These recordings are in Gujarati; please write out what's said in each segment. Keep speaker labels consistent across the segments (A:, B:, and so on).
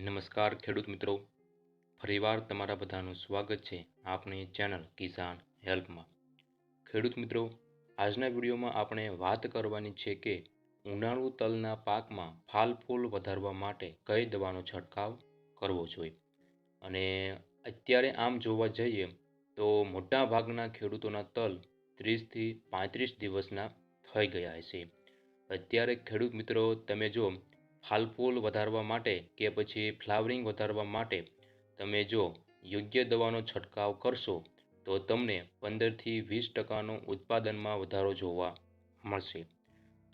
A: નમસ્કાર ખેડૂત મિત્રો. ફરીવાર તમારા બધાનું સ્વાગત છે આપણી ચેનલ કિસાન હેલ્પમાં. ખેડૂત મિત્રો, આજના વિડીયોમાં આપણે વાત કરવાની છે કે ઉનાળુ તલના પાકમાં ફાલ ફૂલ વધારવા માટે કઈ દવાનો છંટકાવ કરવો જોઈએ? અને અત્યારે આમ જોવા જઈએ તો મોટા ભાગના ખેડૂતોના તલ ત્રીસથી પાંત્રીસ દિવસના થઈ ગયા હશે. અત્યારે ખેડૂત મિત્રો, તમે જો ફાલ ફૂલ વધારવા માટે કે પછી ફ્લાવરિંગ વધારવા માટે તમે જો યોગ્ય દવાનો છંટકાવ કરશો, તો તમને પંદરથી વીસ ટકાનો ઉત્પાદનમાં વધારો જોવા મળશે.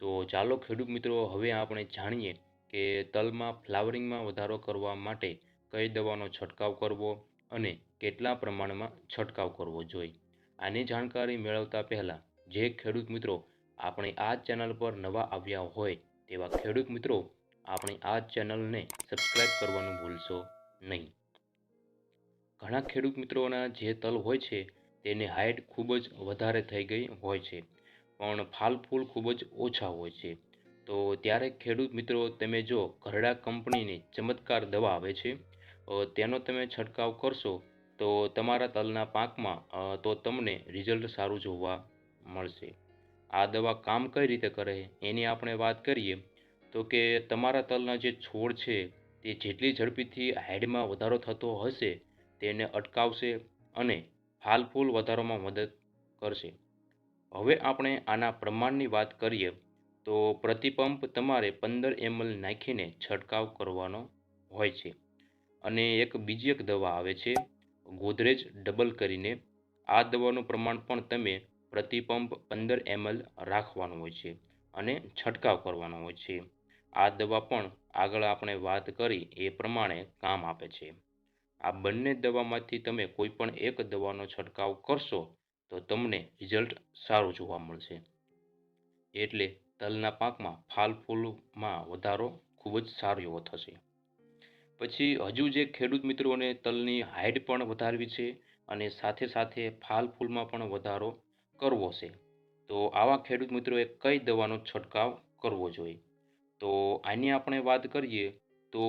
A: તો ચાલો ખેડૂત મિત્રો, હવે આપણે જાણીએ કે તલમાં ફ્લાવરિંગમાં વધારો કરવા માટે કઈ દવાનો છંટકાવ કરવો અને કેટલા પ્રમાણમાં છંટકાવ કરવો જોઈએ. આની જાણકારી મેળવતા પહેલાં, જે ખેડૂત મિત્રો, આપણે આ ચેનલ પર નવા આવ્યા હોય તેવા ખેડૂત મિત્રો આપણી આ ચેનલને સબસ્ક્રાઈબ કરવાનું ભૂલશો નહીં. ઘણા ખેડૂત મિત્રોના જે તલ હોય છે, તેની હાઇટ ખૂબ જ વધારે થઈ ગઈ હોય છે, પણ ફાલ ફૂલ ખૂબ જ ઓછા હોય છે. તો ત્યારે ખેડૂત મિત્રો, તમે જો ઘરડા કંપનીની ચમત્કાર દવા આવે છે તેનો તમે છંટકાવ કરશો, તો તમારા તલના પાકમાં તો તમને રિઝલ્ટ સારું જોવા મળશે. આ દવા કામ કઈ રીતે કરે, એની આપણે વાત કરીએ. તો કે તમારા તલના જે છોડ છે, તે જેટલી ઝડપીથી હાઇડમાં વધારો થતો હશે, તેને અટકાવશે અને ફૂલ વધારવામાં મદદ કરશે. હવે આપણે આના પ્રમાણની વાત કરીએ, તો પ્રતિપંપ તમારે પંદર એમએલ નાખીને છંટકાવ કરવાનો હોય છે. અને એક બીજી એક દવા આવે છે, ગોદરેજ ડબલ કરીને. આ દવાનું પ્રમાણ પણ તમે પ્રતિપંપ પંદર એમએલ રાખવાનું હોય છે અને છંટકાવ કરવાનો હોય છે. આ દવા પણ આગળ આપણે વાત કરી એ પ્રમાણે કામ આપે છે. આ બંને દવામાંથી તમે કોઈ પણ એક દવાનો છંટકાવ કરશો તો તમને રિઝલ્ટ સારું જોવા મળશે. એટલે તલના પાકમાં ફાલ ફૂલમાં વધારો ખૂબ જ સારો એવો થશે. પછી હજુ જે ખેડૂત મિત્રોને તલની હાઇટ પણ વધારવી છે અને સાથે સાથે ફાલ ફૂલમાં પણ વધારો કરવો છે, તો આવા ખેડૂત મિત્રોએ કઈ દવાનો છંટકાવ કરવો જોઈએ? તો આની આપણે વાત કરીએ તો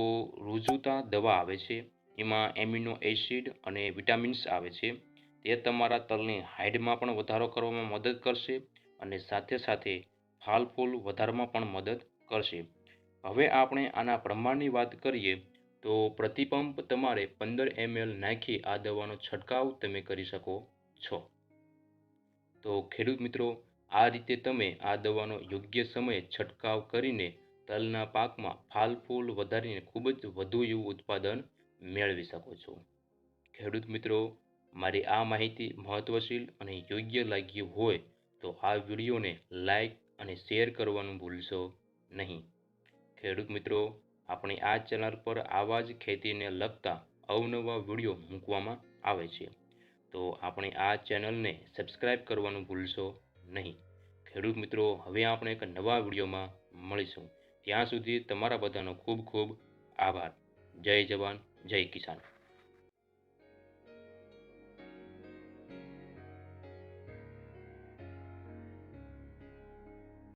A: રુજુતા દવા આવે છે, એમાં એમિનો એસિડ અને વિટામિન્સ આવે છે. તે તમારા તલની હાઇડમાં પણ વધારો કરવામાં મદદ કરશે અને સાથે સાથે ફાલ ફૂલ વધારવામાં પણ મદદ કરશે. હવે આપણે આના પ્રમાણની વાત કરીએ તો પ્રતિપંપ તમારે પંદર એમએલ નાખી આ દવાનો છંટકાવ તમે કરી શકો છો. તો ખેડૂત મિત્રો, આ રીતે તમે આ દવાનો યોગ્ય સમયે છંટકાવ કરીને તલના પાકમાં ફાલ ફૂલ વધારીને ખૂબ જ વધુ એવું ઉત્પાદન મેળવી શકો છો. ખેડૂત મિત્રો, મારી આ માહિતી મહત્વશીલ અને યોગ્ય લાગી હોય તો આ વિડીયોને લાઈક અને શેર કરવાનું ભૂલશો નહીં. ખેડૂત મિત્રો, આપણી આ ચેનલ પર આવા જ ખેતીને લગતા અવનવા વીડિયો મૂકવામાં આવે છે. તો આપણે આ ચેનલને સબસ્ક્રાઇબ કરવાનું ભૂલશો નહીં. ખેડૂત મિત્રો, હવે આપણે એક નવા વિડીયોમાં મળીશું. ત્યાં સુધી તમારા બધાનો ખૂબ ખૂબ આભાર. જય જવાન જય કિસાન.